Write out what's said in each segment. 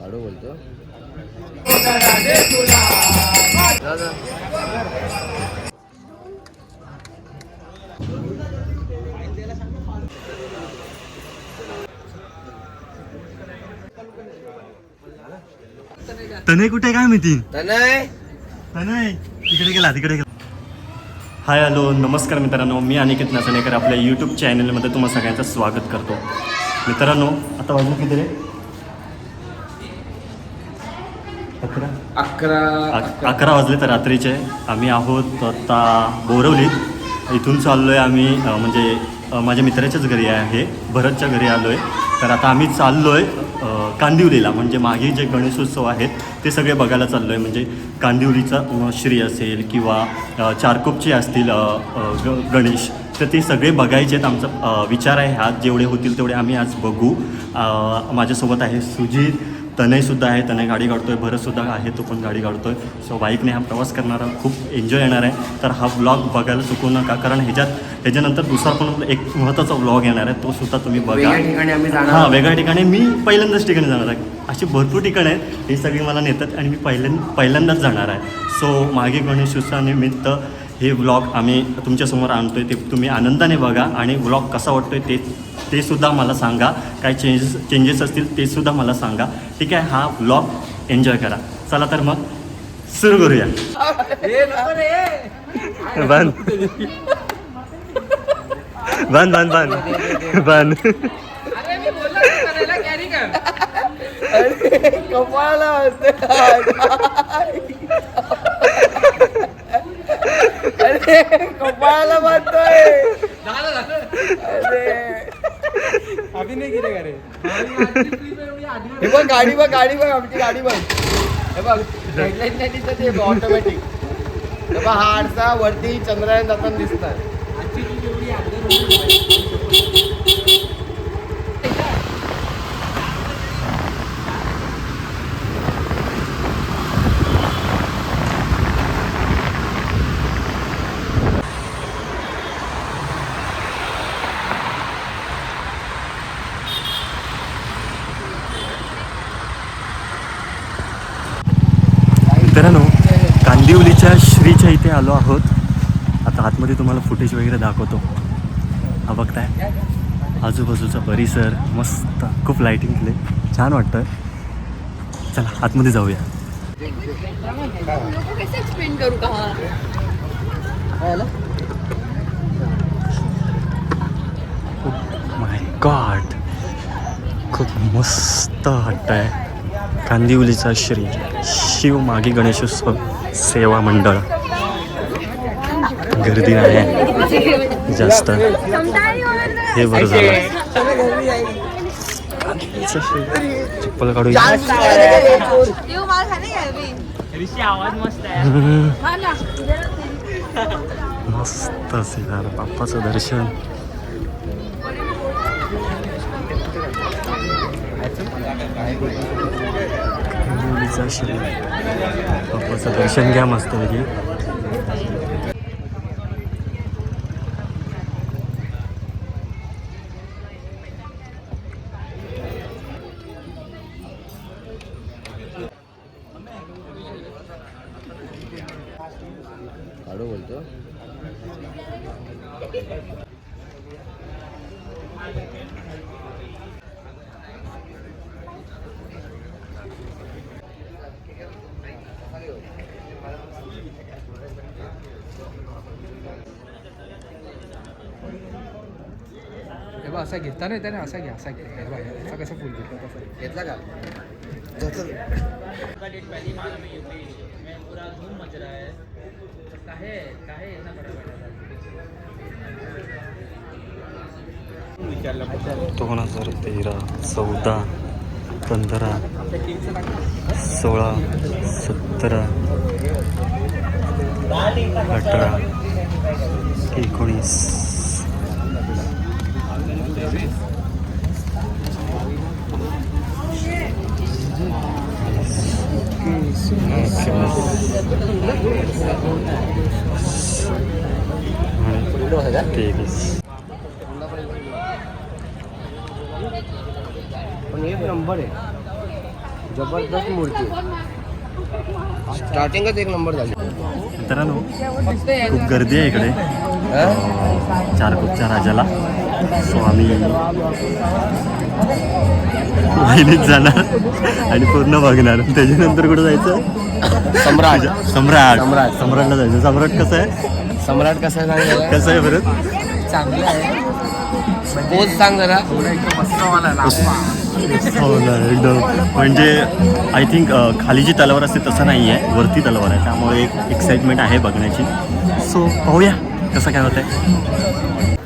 काढू बोलतो. तनय कुठे काय माहिती तनय तनय तिकडे गेला तिकडे गेला. हाय हॅलो नमस्कार मित्रांनो. मी अनिकेत नासणेकर आपल्या यूट्यूब चॅनलमध्ये तुम्हा सगळ्यांचं स्वागत करतो. मित्रांनो आता वाजून किती रे? अकरा. अकरा अक- अकरा. वाजले तर रात्रीचे. आम्ही आहोत आता बोरवलीत इथून चाललो आहे आम्ही म्हणजे माझ्या मित्राच्याच घरी आहे. भरतच्या घरी आलो आहे तर आता आम्ही चाललो आहे कांदिवलीला. म्हणजे मागे जे गणेशोत्सव आहेत ते सगळे बघायला चाललो आहे म्हणजे कांदिवलीचा श्री असेल किंवा चारकोपचे असतील गणेश. तर ते सगळे बघायचे आहेत. आमचा विचार आहे हा. जेवढे होतील तेवढे आम्ही आज बघू. माझ्यासोबत आहे सुजित. तनयसुद्धा आहे. तनय गाडी काढतोय. भरतसुद्धा आहे. तो पण गाडी काढतोय. सो बाईकने हा प्रवास करणारा खूप एन्जॉय येणार आहे. तर हा व्लॉग बघायला चुकू नका. कारण ह्याच्यात ह्याच्यानंतर दुसरा पण एक महत्त्वाचा व्लॉग येणार आहे. तो सुद्धा तुम्ही बघा. हां. वेगळ्या ठिकाणी. मी पहिल्यांदाच ठिकाणी जाणार आहे. अशी भरपूर ठिकाणं आहेत. हे सगळी मला नेतात आणि मी पहिल्यांदा पहिल्यांदाच जाणार आहे. सो मागे गणेशोत्सवानिमित्त हे व्लॉग आम्ही तुमच्यासमोर आणतोय ते तुम्ही आनंदाने बघा आणि व्लॉग कसा वाटतोय ते ते सुद्धा मला सांगा. काय चेंजेस चेंजेस असतील ते सुद्धा मला सांगा. ठीक आहे हा व्लॉग एन्जॉय करा. चला तर मग सुरू करूया. बन बन बन बन बन कपाळाला अरे कपाळाला बांधतोय. अरे. हे बघ गाडी बघ गाडी बघ आमची गाडी बघ. हे बघ हेडलाईन नाही दिसत हे ऑटोमॅटिक हे बघ हा आरसा वरती चंद्रायन जाताना दिसतात मित्रांनो कांदिवलीच्या श्रीच्या इथे आलो आहोत. आता आतमध्ये तुम्हाला फुटेज वगैरे दाखवतो. हा बघताय. आजूबाजूचा परिसर मस्त खूप लाईटिंग केले छान वाटतं चला आतमध्ये जाऊया. माय गॉड खूप मस्त वाटतंय कांदिवलीचा श्री. शिव मागे गणेशोत्सव सेवा मंडळ. गर्दी नाही जास्त. हे बरं झालं. चप्पल काढू मस्त असेल बाप्पाचं दर्शन. कांदिवलीचा श्री बाप्पाचं दर्शन घ्या मस्त काढू बोलतो. असा घेताना येताना असा घ्या असा घ्या असा कसं फुल घेतला का? दोन हजार तेरा चौदा पंधरा सोळा सतरा अठरा एकोणीस. तेवीस पण एक नंबर आहे जबरदस्त मूर्ती स्टार्टिंगच एक नंबर झाली मित्रांनो खूप गर्दी आहे इकडे. अं, चारकोपच्या राजाला. सो आम्ही वाहिनीत जाणार आणि पूर्ण बघणार. त्याच्यानंतर कुठं जायचं? सम्राट. सम्राट. सम्राट. सम्राटला जायचं. सम्राट कसं आहे? सम्राट कसा आहे कसं आहे परत चांगलं आहे. पोच सांग जरा. हो ना एकदम. म्हणजे आय थिंक खाली जी तलवार असते तसं नाही आहे वरती तलवार आहे. त्यामुळे एक एक्साइटमेंट आहे बघण्याची. सो पाहूया. कसं काय होत आहे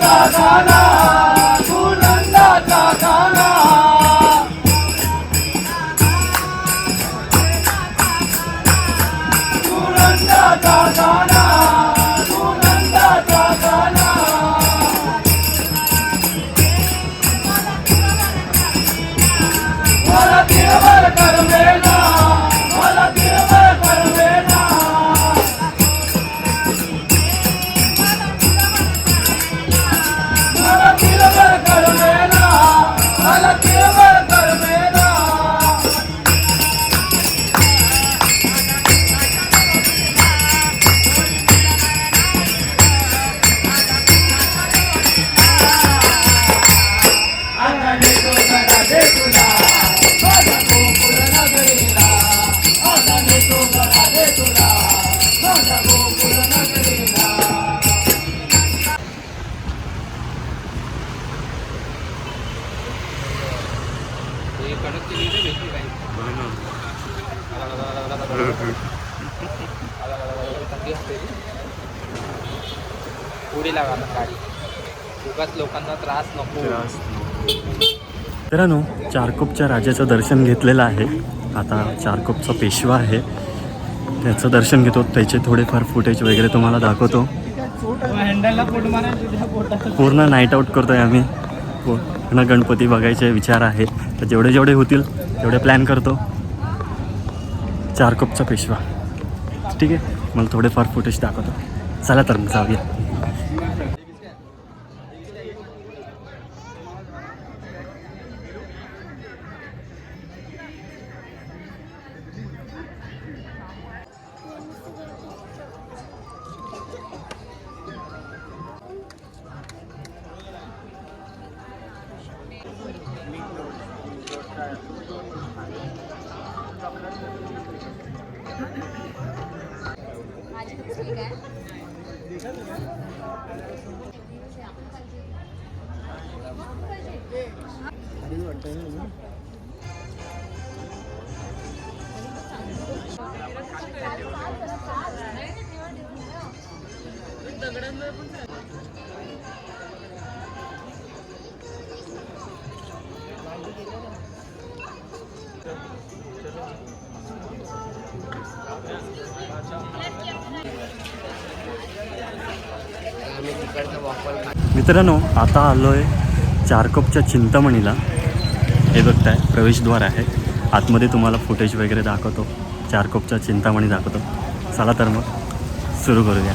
na na na. पुढे लागा गाडी. उगाच लोकांना त्रास नको. मित्रांनो चारकोपच्या राजाचं दर्शन घेतलेलं आहे. आता चारकोपचा पेशवा आहे. त्याचं दर्शन घेतो. त्याचे थोडेफार फुटेज वगैरे तुम्हाला दाखवतो. पूर्ण नाईट आऊट करतोय आम्ही. पूर्ण गणपती बघायचे विचार आहे. तर जेवढे जेवढे होतील तेवढे प्लॅन करतो. चारकोपचा पेशवा. ठीक आहे? मला थोडेफार फुटेज दाखवतो. चला तर मग जाऊया. मित्रांनो आता आलो आहे चारकोपच्या चिंतामणीला. हे बघताय प्रवेशद्वार आहे. आतमध्ये तुम्हाला फुटेज वगैरे दाखवतो. चारकोपच्या चिंतामणी दाखवतो. चला तर मग सुरू करूया.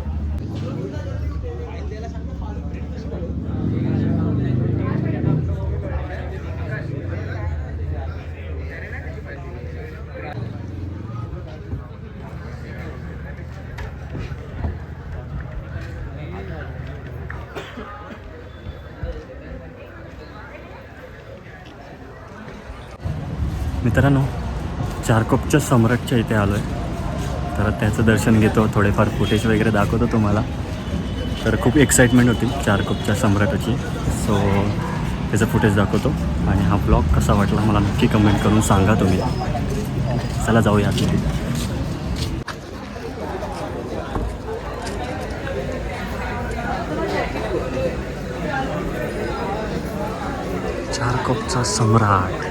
मित्रांनो चारकोपच्या सम्राटच्या इथे आलो आहे तर त्याचं दर्शन घेतो थोडेफार फुटेज वगैरे दाखवतो तुम्हाला. तर खूप एक्साइटमेंट होती चारकोपच्या सम्राटाची. सो त्याचं फुटेज दाखवतो. आणि हा ब्लॉग कसा वाटला मला नक्की कमेंट करून सांगा तुम्ही. चला जाऊया आतमध्ये चारकोपचा सम्राट.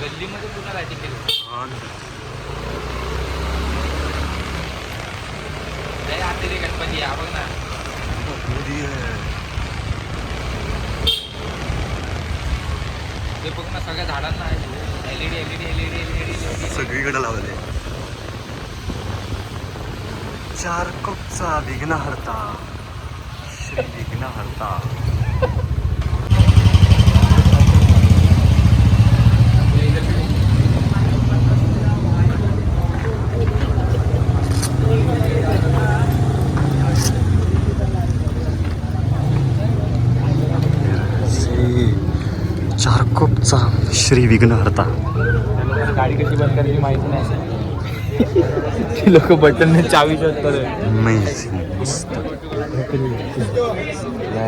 गल्लीमध्ये पूर्ण केलं? केली लय आते रे गणपती हा बघ ना. ते बघ ना सगळ्या झाडांना एलईडी एलईडी एलईडी एलईडी सगळीकडे लावले चार चारकोपचा विघ्नहर्ता. श्री विघ्नहर्ता श्री चारकोपचा श्री विघ्नहर्ता. गाडी कशी बंद करायची माहिती नाही. लोक बटन चावी शोधतात.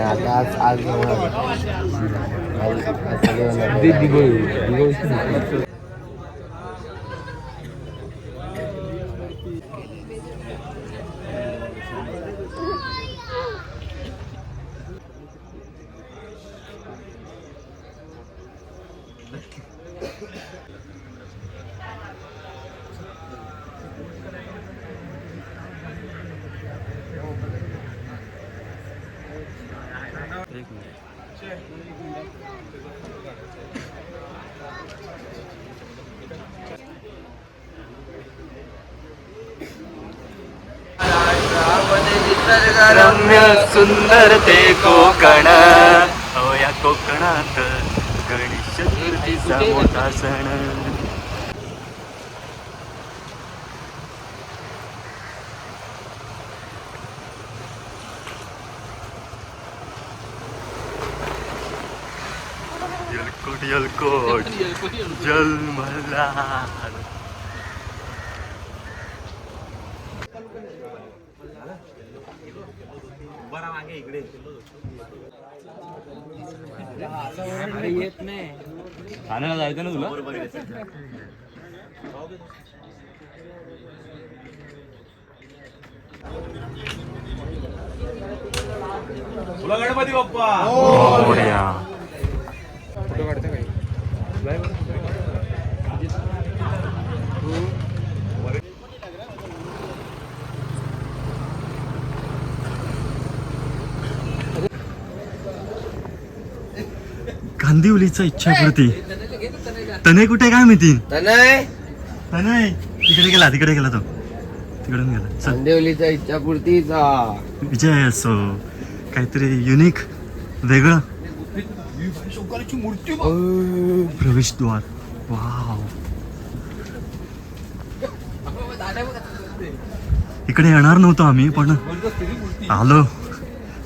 आता आज आज आज- आज रम्य सुंदर ते कोकण. हो या कोकणात. મોટા શહેર Yalkot, Yalkot, Yalmalaar. ठाण्याला जायचं ना तुला? तुला गणपती बाप्पा. कांदिवलीचा इच्छाकृती. तने कुठे काय माहिती? नाही तनय तिकडे गेला तिकडे गेला तो. तिकडून गेला. चल. चांदिवलीचा इच्छापूर्तीचा. विजय असो काहीतरी युनिक वेगळं. प्रवेशद्वार वाव इकडे येणार नव्हतो आम्ही पण आलो.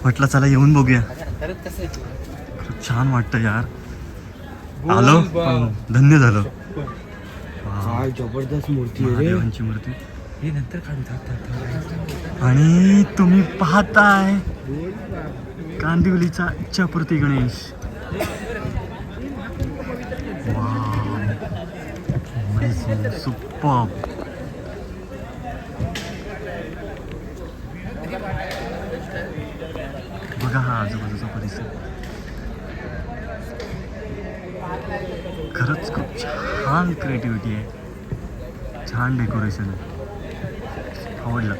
म्हटलं चला येऊन बघूया. खूप छान वाटतं यार. आलो? पण धन्य झालो. काय जबरदस्त मूर्ती महादेवांची मूर्ती. हे नंतर काढू थांब, थांब, थांब. आणि तुम्ही पाहताय कांदिवलीचा इच्छापूर्ती गणेश. सुपर. बघा हा आजूबाजूचा परिसर खरंच खूप छान क्रिएटिव्हिटी आहे. छान डेकोरेशन आहे. आवडलं.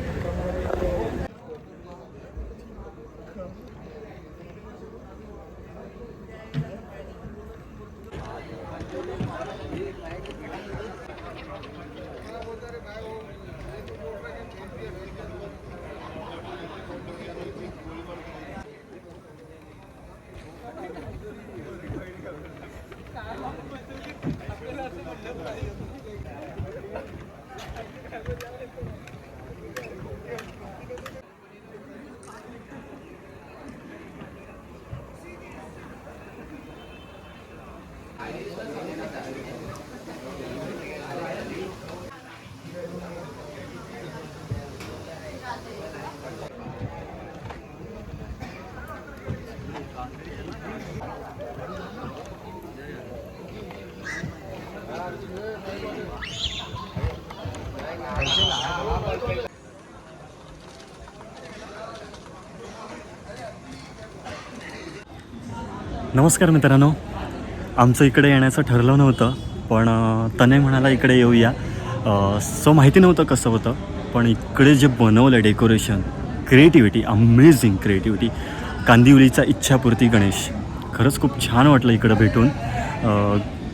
नमस्कार मित्रांनो. आमचं इकडे येण्याचं ठरलं नव्हतं पण तने म्हणाला इकडे येऊया. सो माहिती नव्हतं कसं होतं पण इकडे जे बनवलं डेकोरेशन क्रिएटिव्हिटी अमेझिंग क्रिएटिव्हिटी कांदिवलीचा इच्छापूर्ती गणेश. खरंच खूप छान वाटलं इकडं भेटून.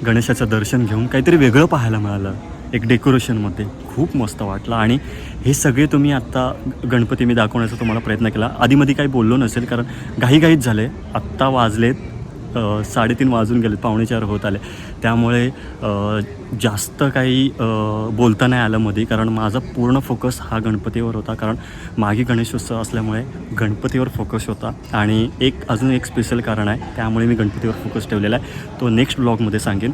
गणेशाचं दर्शन घेऊन काहीतरी वेगळं पाहायला मिळालं एक डेकोरेशनमध्ये खूप मस्त वाटलं. आणि हे सगळे तुम्ही आत्ता गणपती मी दाखवण्याचा तुम्हाला प्रयत्न केला. आधीमध्ये काही बोललो नसेल कारण घाईघाईत झाले. आत्ता वाजलेत. साडेतीन वाजून गेलेत पावणे चार होत आले. त्यामुळे जास्त काही बोलता नाही आलं मध्ये कारण माझा पूर्ण फोकस हा गणपतीवर होता. कारण मागे गणेशोत्सव असल्यामुळे गणपतीवर फोकस होता. आणि एक अजून एक स्पेशल कारण आहे त्यामुळे मी गणपतीवर फोकस ठेवलेला आहे. तो नेक्स्ट ब्लॉगमध्ये सांगेन.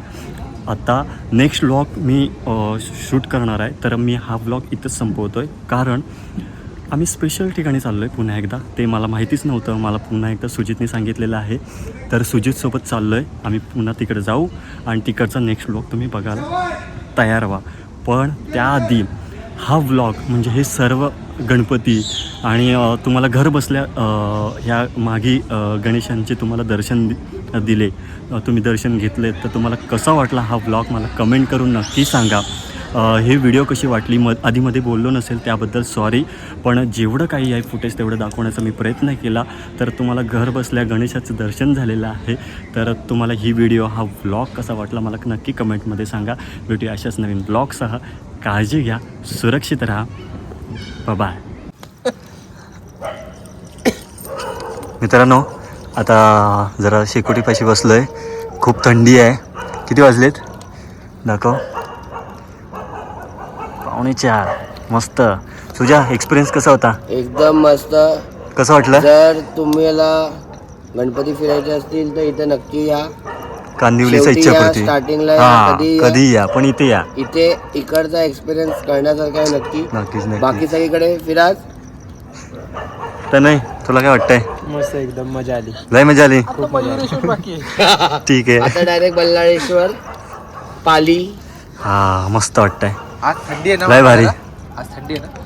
आता नेक्स्ट व्लॉग मी शूट करणार आहे. तर मी हा व्लॉग इथंच संपवतो आहे कारण आम्ही स्पेशल ठिकाणी चाललो आहे पुन्हा एकदा. ते मला माहितीच नव्हतं. मला पुन्हा एकदा सुजितने सांगितलेलं आहे. तर सुजितसोबत चाललो आहे आम्ही पुन्हा तिकडे जाऊ आणि तिकडचा नेक्स्ट व्लॉग तुम्ही बघायला तयार व्हा. पण त्याआधी हा व्लॉग म्हणजे हे सर्व गणपती आणि तुम्हाला घर बसल्या ह्या मागी गणेशांचे तुम्हाला दर्शन दिले. तुम्ही दर्शन घेतले तर तुम्हाला कसा वाटला हा व्लॉग मला कमेंट करून नक्की सांगा. हे व्हिडिओ कशी वाटली? म आधीमध्ये बोललो नसेल त्याबद्दल सॉरी पण जेवढं काही आहे फुटेज तेवढं दाखवण्याचा मी प्रयत्न केला. तर तुम्हाला घर बसल्या गणेशाचं दर्शन झालेलं आहे. तर तुम्हाला ही व्हिडिओ हा व्लॉग कसा वाटला मला नक्की कमेंटमध्ये सांगा. भेटूया अशाच नवीन ब्लॉगसह काळजी घ्या सुरक्षित राहा. बाय मित्रांनो आता जरा शेकोटीपाशी बसलो आहे खूप थंडी आहे. किती वाजलेत? दाखव. पावणे चार मस्त. तुझा एक्सपिरियन्स कसा होता? एकदम मस्त. कसं वाटलं? जर तुम्हाला गणपती फिरायचे असतील तर इथे नक्की या. कांदिवलीचा शेवटी इच्छा या, करते starting ला या, हा कधी या. कधी या पण इथे या. इथे इकडचा एक्सपिरियन्स करण्यासारखा आहे नक्की. नक्कीच नक्की बाकी सगळीकडे फिराच तर नाही तुला काय वाटतंय? मस्त एकदम मजा आली. लय मजा आली. खूप मजा आली. बाकी ठीक आहे. आता डायरेक्ट बल्लाळेश्वर पाली. हा मस्त वाटतंय. आज थंडी आहे ना लय भारी. आज थंडी आहे ना